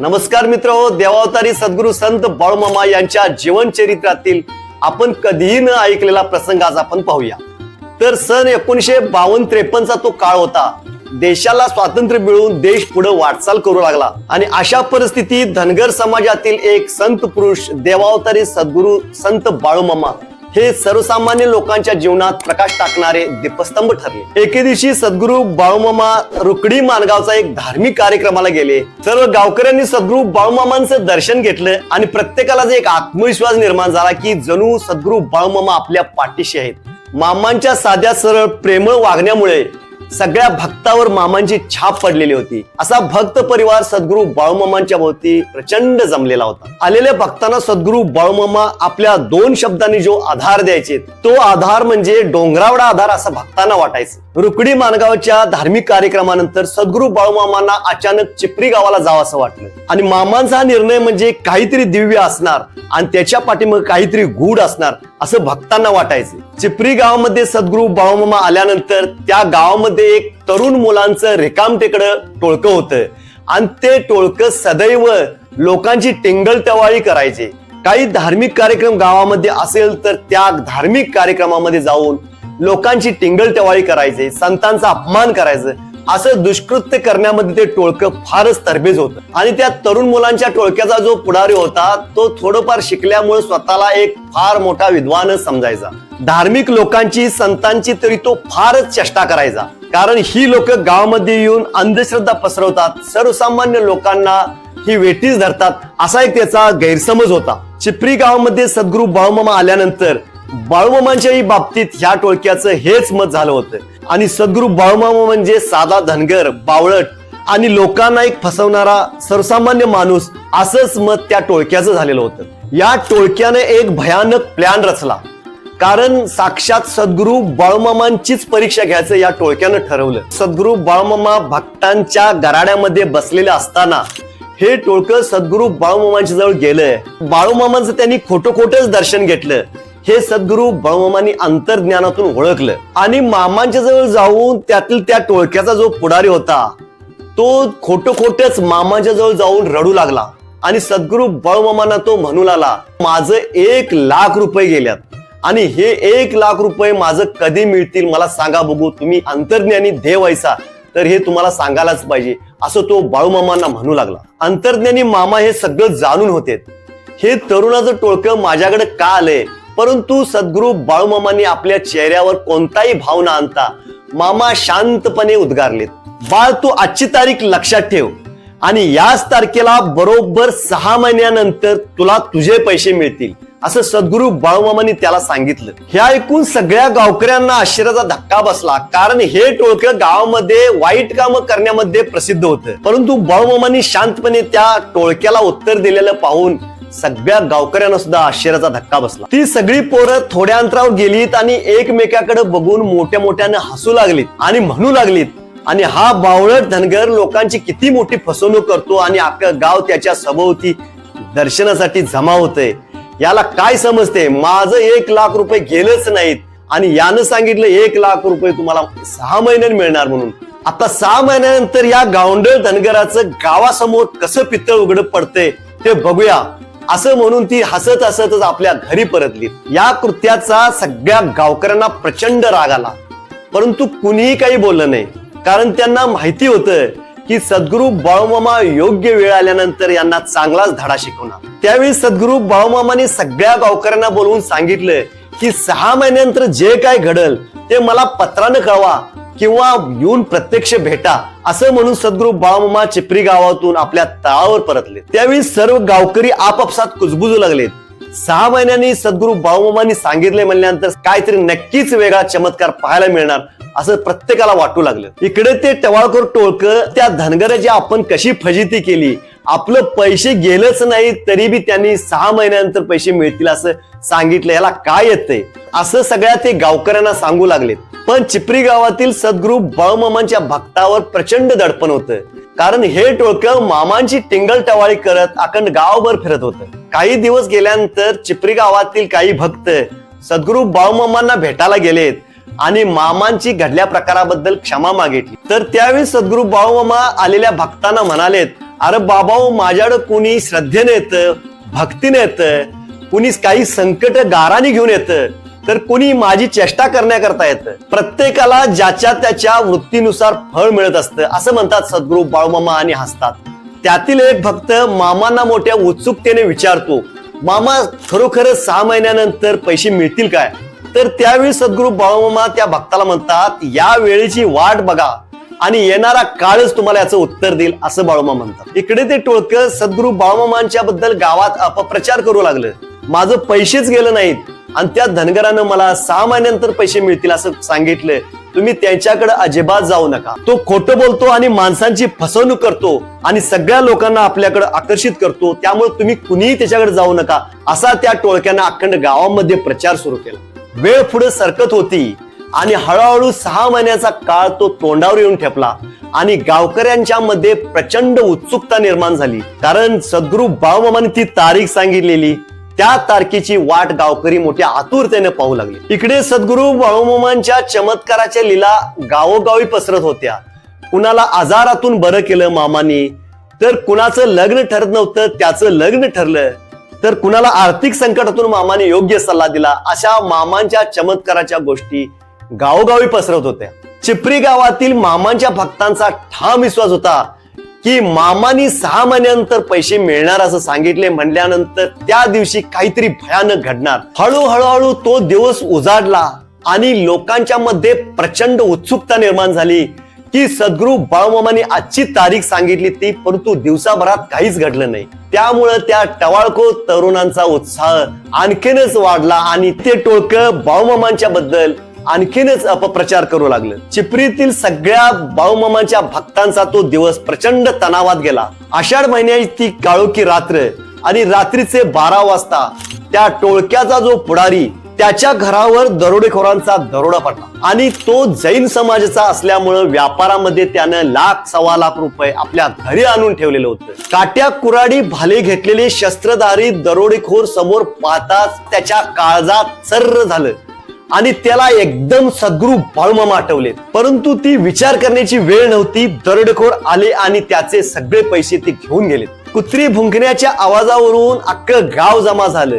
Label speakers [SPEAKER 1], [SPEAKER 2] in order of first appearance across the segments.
[SPEAKER 1] नमस्कार मित्र हो देवावतारी सद्गुरु संत बाळूमामा यांच्या जीवन चरित्रातील आपण कधीही न ऐकलेला प्रसंग आज आपण पाहूया. तर सन एकोणीशे बावन्न त्रेपन्नचा तो काळ होता. देशाला स्वातंत्र्य मिळवून देश पुढे वाटचाल करू लागला. आणि अशा परिस्थितीत धनगर समाजातील एक संत पुरुष देवावतारी सद्गुरू संत बाळूमामा हे सर्वसामान्य लोकांच्या जीवनात प्रकाश टाकणारे दीपस्तंभ ठरले. एके दिवशी सद्गुरू बाळूमामा रुकडी मानगावचा एक धार्मिक कार्यक्रमाला गेले. सर्व गावकऱ्यांनी सद्गुरु बाळूमामांचं दर्शन घेतलं आणि प्रत्येकाला एक आत्मविश्वास निर्माण झाला की जणू सद्गुरू बाळूमामा आपल्या पाठीशी आहेत. मामांच्या साध्या सरळ प्रेमळ वागण्यामुळे सगळ्या भक्तावर मामांची छाप पडलेली होती. असा भक्त परिवार सद्गुरू बाळूमामांच्या भोवती प्रचंड जमलेला होता. आलेल्या भक्तांना सद्गुरू बाळूमामा आपल्या दोन शब्दांनी जो आधार द्यायचे तो आधार म्हणजे डोंगरावडा आधार असं भक्तांना वाटायचं. रुकडी मानगावच्या धार्मिक कार्यक्रमानंतर सद्गुरू बाळूमामांना अचानक चिपरी गावाला जावं असं वाटलं. आणि मामांचा हा निर्णय म्हणजे काहीतरी दिव्य असणार आणि त्याच्या पाठीमागे काहीतरी गूढ असणार असं भक्तांना वाटायचं. चिपरी गावामध्ये सद्गुरू बाळूमामा आल्यानंतर त्या गावामध्ये एक तरुण मुलांचं रेकामटेकडं टोळकं होतं. आणि ते टोळकं सदैव लोकांची टिंगल टवाळी करायचे. काही धार्मिक कार्यक्रम गावामध्ये असेल तर त्या धार्मिक कार्यक्रमामध्ये जाऊन लोकांची टिंगल टवाळी करायचे संतांचा अपमान करायचं. असं दुष्कृत्य करण्यामध्ये ते टोळकं फारच तरबेज होतं. आणि त्या तरुण मुलांच्या टोळक्याचा जो पुढारी होता तो थोडंफार शिकल्यामुळे स्वतःला एक फार मोठा विद्वान समजायचा. धार्मिक लोकांची संतांची तरी तो फारच चेष्टा करायचा. कारण ही लोक गावामध्ये येऊन अंधश्रद्धा पसरवतात सर्वसामान्य लोकांना ही वेटीच धरतात असा एक त्याचा गैरसमज होता. चिपरी गावामध्ये सद्गुरू बाळूमामा आल्यानंतर बाळूमामांच्याही बाबतीत ह्या टोळक्याचं हेच मत झालं होतं. आणि सद्गुरू बाळूमामा म्हणजे साधा धनगर बावळट आणि लोकांना एक फसवणारा सर्वसामान्य माणूस असंच मत त्या टोळक्याचं झालेलं होतं. या टोळक्याने एक भयानक प्लॅन रचला. कारण साक्षात सद्गुरू बाळूमामांचीच परीक्षा घ्यायचं या टोळक्यानं ठरवलं. सद्गुरू बाळूमामा भक्तांच्या गराड्यामध्ये बसलेले असताना हे टोळकं सद्गुरू बाळूमामांच्या जवळ गेलंय बाळूमामांचं त्यांनी खोटं खोटंच दर्शन घेतलं. हे सद्गुरू बाळूमामांनी अंतर्ज्ञानातून ओळखलं. आणि मामांच्या जवळ जाऊन त्यातील त्या टोळक्याचा जो पुढारी होता तो खोट खोटच मामाच्या जवळ जाऊन रडू लागला. आणि सद्गुरू बळमामांना तो म्हणू लागला माझं एक लाख रुपये गेल्यात. आणि हे एक लाख रुपये माझं कधी मिळतील मला सांगा बघू. तुम्ही अंतर्ज्ञानी देव ऐसा तर हे तुम्हाला सांगायलाच पाहिजे. असं तो बाळूमामांना म्हणू लागला. अंतर्ज्ञानी मामा हे सगळं जाणून होते. हे तरुणाचं टोळकं माझ्याकडे का आलंय? परंतु सद्गुरू बाळूमामांनी आपल्या चेहऱ्यावर कोणताही भाव न आणता मामा शांतपणे उद्गारलेत. बाळ तू आजची तारीख लक्षात ठेव. आणि याच तारखेला बरोबर सहा महिन्यानंतर तुला तुझे पैसे मिळतील असं सद्गुरू बाळूमामांनी त्याला सांगितलं. हे ऐकून सगळ्या गावकऱ्यांना आश्चर्याचा धक्का बसला कारण हे टोळकं गावामध्ये वाईट कामं करण्यामध्ये प्रसिद्ध होतं. परंतु बाळूमामांनी शांतपणे त्या टोळक्याला उत्तर दिलेलं पाहून सगळ्या गावकऱ्यांना सुद्धा आश्चर्याचा धक्का बसला. ती सगळी पोरं थोड्या अंतरावर गेलीत आणि एकमेकाकडे बघून मोठ्या मोठ्याने हसू लागलीत आणि म्हणू लागलीत आणि हा बावळट धनगर लोकांची किती मोठी फसवणूक करतो आणि आपलं गाव त्याच्या सभोवती दर्शनासाठी जमा होतंय. याला काय समजते? माझं एक लाख रुपये गेलंच नाहीत आणि यानं सांगितलं एक लाख रुपये तुम्हाला सहा महिन्यात मिळणार म्हणून. आता सहा महिन्यानंतर या गावंडळ धनगराचं गावासमोर कसं पितळ उघड पडतंय ते बघूया. असं म्हणून ती हसत हसतच आपल्या घरी परतली. या कृत्याचा सगळ्या गावकऱ्यांना प्रचंड राग आला. परंतु कुणीही काही बोललं नाही. कारण त्यांना माहिती होतं की सद्गुरू बाळूमामा योग्य वेळ आल्यानंतर यांना चांगलाच धडा शिकवणार. त्यावेळी सद्गुरू बाळूमामाने सगळ्या गावकऱ्यांना बोलवून सांगितलं की सहा महिन्यानंतर जे काय घडल ते मला पत्रानं कळवा. किंवा येऊन प्रत्यक्ष भेटा असं म्हणून सद्गुरू बाळमामा चिपरी गावातून आपल्या तळावर परतले. त्यावेळी सर्व गावकरी आपापसात कुजबुजू लागलेत. सहा महिन्यांनी सद्गुरू बाळमामांनी सांगितले म्हणल्यानंतर काहीतरी नक्कीच वेगळा चमत्कार पाहायला मिळणार असं प्रत्येकाला वाटू लागलं. इकडे ते टवाळकर टोळक त्या धनगराची आपण कशी फजिती केली आपलं पैसे गेलंच नाही तरी बी त्यांनी सहा महिन्यानंतर पैसे मिळतील असं सांगितलं याला काय येतंय? असं सगळ्या ते गावकऱ्यांना सांगू लागलेत. पण चिपरी गावातील सद्गुरू बाळमामांच्या भक्तावर प्रचंड दडपण होतं. कारण हे टोळकं मामांची टिंगल टवाळी करत अखंड गावभर फिरत होतं. काही दिवस गेल्यानंतर चिपरी गावातील काही भक्त सद्गुरू बाळमामांना भेटायला गेलेत आणि मामांची घडल्या प्रकाराबद्दल क्षमा मागितली. तर त्यावेळी सद्गुरू बाळूमामा आलेल्या भक्तांना म्हणालेत अरे बाबा हो, माझ्याकडे कुणी श्रद्धेने येतं भक्तीने येतं कुणी काही संकट गाराने घेऊन येतं तर कुणी माझी चेष्टा करण्याकरता येतं. प्रत्येकाला ज्याच्या त्याच्या वृत्तीनुसार फळ मिळत असतं असं म्हणतात सद्गुरू बाळूमामा आणि हसतात. त्यातील एक भक्त मामांना मोठ्या उत्सुकतेने विचारतो मामा खरोखर सहा महिन्यानंतर पैसे मिळतील काय? तर त्यावेळी सद्गुरू बाळूमामा त्या भक्ताला म्हणतात या वेळेची वाट बघा आणि येणारा काळच तुम्हाला याचं उत्तर देईल असं बाळूमा म्हणतात. इकडे ते टोळकं सद्गुरू बाळूमामांच्या बद्दल गावात अपप्रचार करू लागलं. माझं पैसेच गेलं नाहीत. आणि त्या धनगरानं मला सहा महिन्यानंतर पैसे मिळतील असं सांगितलं तुम्ही त्यांच्याकडे अजिबात जाऊ नका. तो खोटं बोलतो आणि माणसांची फसवणूक करतो आणि सगळ्या लोकांना आपल्याकडे आकर्षित करतो. त्यामुळे तुम्ही कुणीही त्याच्याकडे जाऊ नका. असा त्या टोळक्यानं अखंड गावामध्ये प्रचार सुरू केला. वेळ पुढे सरकत होती आणि हळूहळू सहा महिन्याचा काळ तो तोंडावर येऊन ठेपला आणि गावकऱ्यांच्या मध्ये प्रचंड उत्सुकता निर्माण झाली. कारण सद्गुरू बाळमामाने ती तारीख सांगितलेली त्या तारखेची वाट गावकरी मोठ्या आतुरतेने पाहू लागले. इकडे सद्गुरू बाळूमामांच्या चमत्काराच्या लीला गावोगावी पसरत होत्या. कुणाला आजारातून बरं केलं मामानी? तर कुणाचं लग्न ठरत नव्हतं त्याचं लग्न ठरलं. तर कुणाला आर्थिक संकटातून मामाने योग्य सल्ला दिला? अशा मामांच्या चमत्काराच्या गोष्टी गावोगावी पसरत होत्या. चिपरी गावातील मामांच्या भक्तांचा ठाम विश्वास होता. की मामानी सहा महिन्यानंतर पैसे मिळणार असं सांगितले म्हणल्यानंतर त्या दिवशी काहीतरी भयानक घडणार. हळूहळू हळू तो दिवस उजाडला आणि लोकांच्या मध्ये प्रचंड उत्सुकता निर्माण झाली की सद्गुरू बाळमामाने आजची तारीख सांगितली ती परंतु दिवसाभरात काहीच घडलं नाही. त्यामुळं त्या टवाळखो तरुणांचा उत्साह आणखीनच वाढला आणि ते टोळकं बाळमामांच्या बद्दल आणखीनच अपप्रचार करू लागलं. चिपरीतील सगळ्या बाळूमामांच्या भक्तांचा तो दिवस प्रचंड तणावात गेला. आषाढ महिन्याची ती काळोखी रात्र आणि रात्रीचे बारा वाजता त्या टोळक्याचा जो पुढारी त्याच्या घरावर दरोडेखोरांचा दरोडा पडला. आणि तो जैन समाजाचा असल्यामुळं व्यापारामध्ये त्यानं लाख सव्वा लाख रुपये आपल्या घरी आणून ठेवलेलं होतं. काट्या कुराडी भाले घेतलेले शस्त्रधारी दरोडेखोर समोर पाहताच त्याच्या काळजात सर्र झालं. आणि त्याला एकदम सद्गुरू बाळूमामा आठवले. परंतु ती विचार करण्याची वेळ नव्हती दरडखोर आले आणि त्याचे सगळे पैसे ते घेऊन गेले. कुत्री भुंकण्याच्या आवाजावरून अख्खं गाव जमा झालं.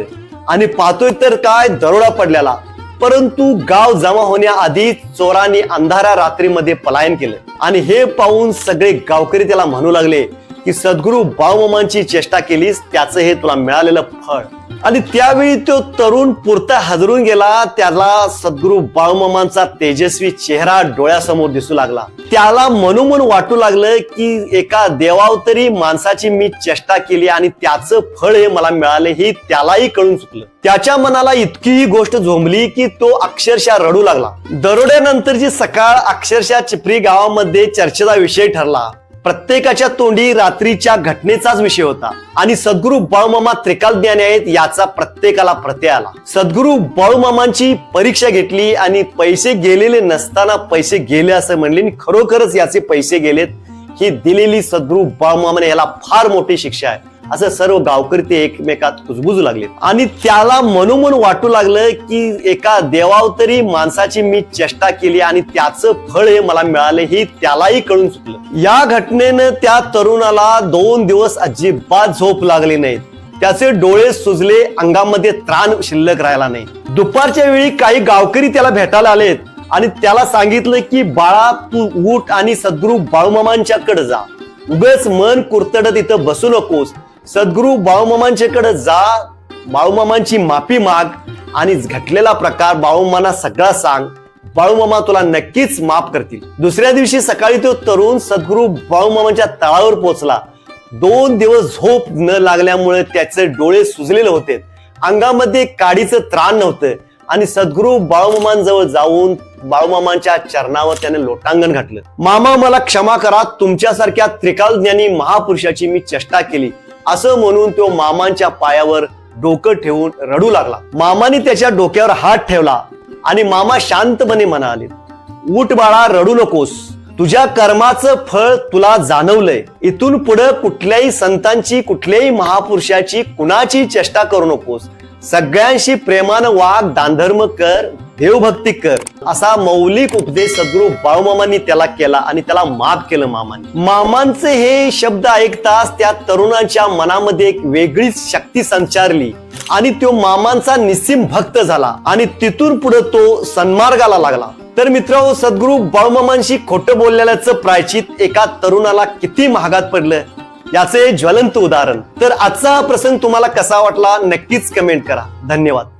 [SPEAKER 1] आणि पाहतोय तर काय दरोडा पडलेला. परंतु गाव जमा होण्याआधी चोरांनी अंधारा रात्रीमध्ये पलायन केलं. आणि हे पाहून सगळे गावकरी त्याला म्हणू लागले की सद्गुरू बाळूमामांची चेष्टा केलीस त्याचं हे तुला मिळालेलं फळ. आणि त्यावेळी तो तरुण पुरता हजरून गेला त्याला सद्गुरू बाळमामांचा तेजस्वी चेहरा डोळ्यासमोर दिसू लागला. त्याला मनोमन वाटू लागलं की एका देवावतरी माणसाची मी चेष्टा केली आणि त्याचं फळ हे मला मिळाले हे त्यालाही कळून चुकलं. त्याच्या मनाला इतकी ही गोष्ट झोंबली की तो अक्षरशः रडू लागला. दरोड्यानंतरची सकाळ अक्षरशः चिपरी गावामध्ये चर्चेचा विषय ठरला. प्रत्येकाच्या तोंडी रात्रीच्या घटनेचाच विषय होता. आणि सद्गुरू बाळूमामा त्रिकाल ज्ञानी आहेत याचा प्रत्येकाला प्रत्यय आला. सद्गुरू बाळूमामांची परीक्षा घेतली आणि पैसे गेलेले नसताना पैसे गेले असं म्हणले आणि खरोखरच याचे पैसे गेलेत ही दिलेली सद्गुरु बाळूमामाने याला फार मोठी शिक्षा आहे. असं सर्व गावकरी ते एकमेकात कुजबुजू लागले. आणि त्याला मनोमन वाटू लागलं की एका देवावतरी माणसाची मी चेष्टा केली आणि त्याचं फळ हे मला मिळाले हे त्यालाही कळून चुकलं. या घटनेनं त्या तरुणाला दोन दिवस अजिबात झोप लागली नाहीत त्याचे डोळे सुजले अंगामध्ये त्राण शिल्लक राहिला नाही. दुपारच्या वेळी काही गावकरी त्याला भेटायला आलेत आणि त्याला सांगितलं की बाळा तू उठ आणि सद्गुरू बाळूमामांच्याकडे जा. उगच मन कुरतडत इथं बसू नकोस. सद्गुरू बाळूमामांच्याकडे जा बाळूमामांची माफी माग आणि घटलेला प्रकार बाळूमामांना सगळा सांग. बाळूमामा तुला नक्कीच माफ करतील. दुसऱ्या दिवशी सकाळी तो तरुण सद्गुरू बाळूमामांच्या तळावर पोहोचला. दोन दिवस झोप न लागल्यामुळे त्याचे डोळे सुजलेले होते. अंगामध्ये काडीचं त्राण नव्हतं आणि सद्गुरू बाळूमामांजवळ जाऊन बाळूमामांच्या चरणावर त्याने लोटांगण घातलं. मामा मला क्षमा करा. तुमच्यासारख्या त्रिकाल ज्ञानी महापुरुषाची मी चेष्टा केली. असं म्हणून तो मामांच्या पायावर डोकं ठेवून रडू लागला. मामाने त्याच्या डोक्यावर हात ठेवला आणि मामा शांतपणे म्हणाले उठ बाळा रडू नकोस. तुझ्या कर्माचं फळ तुला जाणवलंय. इथून पुढे कुठल्याही संतांची कुठल्याही महापुरुषाची कुणाची चेष्टा करू नकोस. सगळ्यांशी प्रेमानं वाघ दानधर्म कर देवभक्ती कर. असा मौलिक उपदेश सद्गुरू बाळूमामांनी त्याला केला आणि त्याला माफ केलं मामांनी. मामांचे हे शब्द ऐकताच त्या तरुणाच्या मनामध्ये एक वेगळीच शक्ती संचारली आणि तो मामांचा निस्सिम भक्त झाला आणि तिथून पुढे तो सन्मार्गाला लागला. तर मित्र सद्गुरू बाळूमामांशी खोटं बोललेल्याचं प्रायचित एका तरुणाला किती महागात पडलं? याचे ज्वलंत उदाहरण. तर आजचा हा प्रसंग तुम्हाला कसा वाटला? नक्कीच कमेंट करा. धन्यवाद.